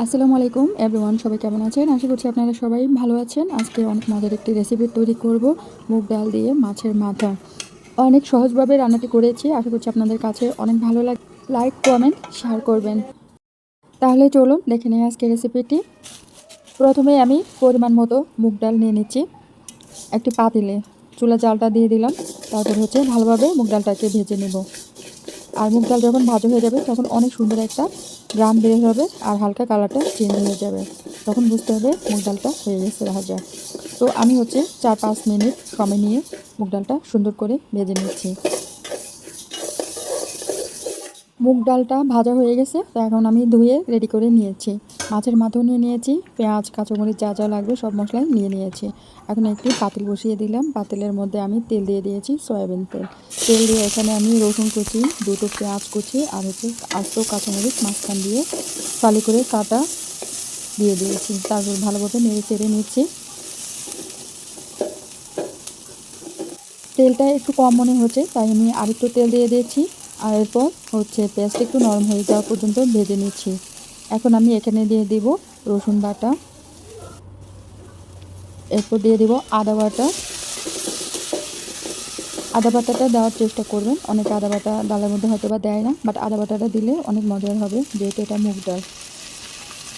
আসসালামু আলাইকুম এভরিওয়ান সবাই কেমন আছেন? আশা করছি আপনারা সবাই ভালো আছেন। আজকে অনেক মজার একটি রেসিপি তৈরি করব, মুগ ডাল দিয়ে মাছের মাথা। অনেক সহজভাবে রান্নাটি করেছি, আশা করছি আপনাদের কাছে অনেক ভালো লাগে লাইক কমেন্ট শেয়ার করবেন। তাহলে চলুন দেখে নিই আজকে রেসিপিটি প্রথমে আমি পরিমাণ মতো মুগ ডাল নিয়ে নিচ্ছি। একটি পাতিলে চুলা জালটা দিয়ে দিলাম, তারপর হচ্ছে ভালোভাবে মুগ ডালটাকে ভেজে নেব। আর মুগ ডাল যখন ভাজা হয়ে যাবে, তখন অনেক সুন্দর একটা গ্রাম বের হবে আর হালকা কালারটা চেঞ্জ হয়ে যাবে। তখন বুঝতে হবে মুগ ডালটা হয়ে গেছে ভাজা। তো আমি হচ্ছে চার পাঁচ মিনিট সময় নিয়ে মুগ ডালটা সুন্দর করে ভেজে নিচ্ছি। মুগ ডালটা ভাজা হয়ে গেছে, তো এখন আমি ধুয়ে রেডি করে নিয়েছি। মাছের মাথাও নিয়ে নিয়েছি, পেঁয়াজ, কাঁচামরিচ যা যা লাগবে সব মশলাই নিয়ে নিয়েছি। এখন একটি পাতিল বসিয়ে দিলাম, পাতিলের মধ্যে আমি তেল দিয়ে দিয়েছি সয়াবিন তেল। তেল দিয়ে এখানে আমি রসুন কুচি, দুটো পেঁয়াজ কুচি আর হচ্ছে আস্ত কাঁচামরিচ মাঝখান দিয়ে ফালি করে কাটা দিয়ে দিয়েছি। তারপর ভালোভাবে নেড়ে চেড়ে নিচ্ছি। তেলটা একটু কম মনে হচ্ছে, তাই আমি আরেকটু তেল দিয়ে দিয়েছি। আর এরপর হচ্ছে পেঁয়াজটা একটু নরম হয়ে যাওয়া পর্যন্ত ভেজে নিচ্ছি। এখন আমি এখানে দিয়ে দিব রসুন বাটা। এরপর দিয়ে দিব আদা বাটা। আদা বাটাটা দেওয়ার চেষ্টা করবেন। অনেক আদা বাটা ডালের মধ্যে হয়তো বা দেয় না বাট আদা বাটাটা দিলে অনেক মজার হবে, যেহেতু এটা মুগ ডাল।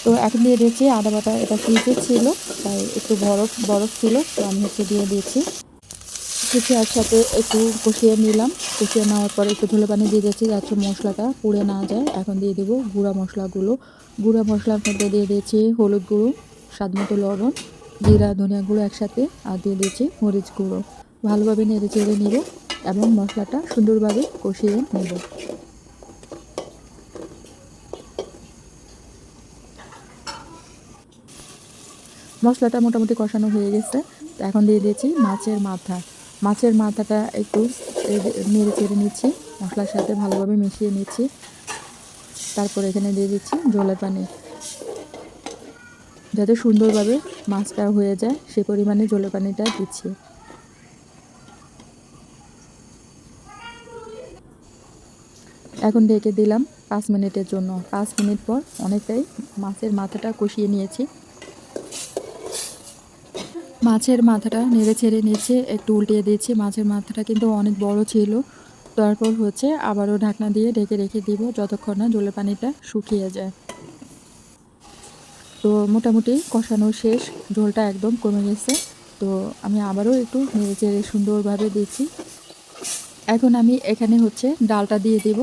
তো এখন দিয়ে দিয়েছি আদা বাটা, এটা ফ্রিজে ছিল, তাই একটু বরফ বরফ ছিল, তো আমি হচ্ছে দিয়ে দিয়েছি। কিছু একসাথে একটু কষিয়ে নিলাম। কষিয়ে নেওয়ার পরে একটু ধুলে পানি দিয়ে দিয়েছি, যাতে মশলাটা পুড়ে না যায়। এখন দিয়ে দেবো গুঁড়া মশলাগুলো। গুঁড়া মশলার মধ্যে দিয়ে দিয়েছি হলুদ গুঁড়ো, স্বাদ মতো লবণ, জিরা, ধনিয়া গুঁড়ো একসাথে, আর দিয়ে দিয়েছি মরিচ গুঁড়ো। ভালোভাবে নেড়ে চেড়ে নিব এবং মশলাটা সুন্দরভাবে কষিয়ে নেব। মশলাটা মোটামুটি কষানো হয়ে গেছে। এখন দিয়ে দিয়েছি মাছের মাথা। মাছের মাথাটা একটু নেড়ে চেড়ে নিচ্ছি, মশলার সাথে ভালোভাবে মিশিয়ে নিচ্ছি। তারপর এখানে দিয়ে দিচ্ছি জলের পানি। যাতে সুন্দরভাবে মাছটা হয়ে যায়, সে পরিমাণে জলের পানিটা দিচ্ছি। এখন ঢেকে দিলাম পাঁচ মিনিটের জন্য। পাঁচ মিনিট পর অনেকটাই মাছের মাথাটা কষিয়ে নিয়েছি। মাছের মাথাটা নেড়ে ছেড়ে নিচ্ছে একটু উল্টিয়ে দিয়েছি। মাছের মাথাটা কিন্তু অনেক বড় ছিল। তারপর হচ্ছে আবারও ঢাকনা দিয়ে ঢেকে রেখে দিব যতক্ষণ না জলের পানিটা শুকিয়ে যায়। তো মোটামুটি কষানো শেষ, ঝোলটা একদম কমে গেছে। তো আমি আবারও একটু নেড়ে চেড়ে সুন্দরভাবে দিচ্ছি। এখন আমি এখানে হচ্ছে ডালটা দিয়ে দেব।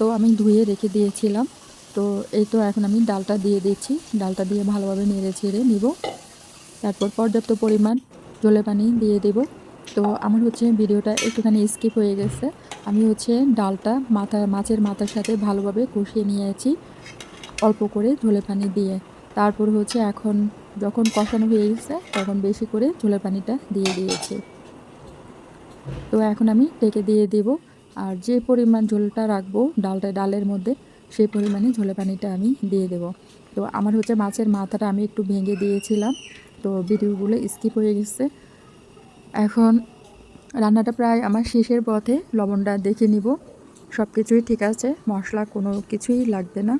তো আমি ধুয়ে রেখে দিয়েছিলাম। তো এই তো এখন আমি ডালটা দিয়ে দিচ্ছি। ডালটা দিয়ে ভালোভাবে নেড়ে ছেড়ে নিব। তারপর পর্যাপ্ত পরিমাণ জলে পানি দিয়ে দেব। তো আমার হচ্ছে ভিডিওটা একটুখানি স্কিপ হয়ে গেছে। আমি হচ্ছে ডালটা মাথা, মাছের মাথার সাথে ভালোভাবে কষিয়ে নিয়েছি অল্প করে ঝোলে পানি দিয়ে। তারপর হচ্ছে এখন যখন কষানো হয়ে গেছে, তখন বেশি করে ঝোলে পানিটা দিয়ে দিয়েছি। তো এখন আমি ঢেকে দিয়ে দেব। আর যে পরিমাণ ঝোলটা রাখব ডালটা, ডালের মধ্যে, সেই পরিমাণে ঝোলে পানিটা আমি দিয়ে দেব। তো আমার হচ্ছে মাছের মাথাটা আমি একটু ভেঙে দিয়েছিলাম। তো ভিডিওগুলো স্কিপ হয়ে গেছে। এখন রান্নাটা প্রায় আমার শেষের পথে লবণটা দেখে নিব। সব কিছুই ঠিক আছে, মশলা কোনো কিছুই লাগবে না।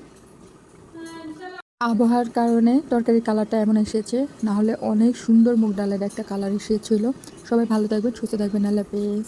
আবহাওয়ার কারণে তরকারি কালারটা এমন এসেছে, না হলে অনেক সুন্দর মুগ ডালের একটা কালার এসেছিল। সবাই ভালো থাকবেন, সুস্থ থাকবেন, আল্লাহ পেজ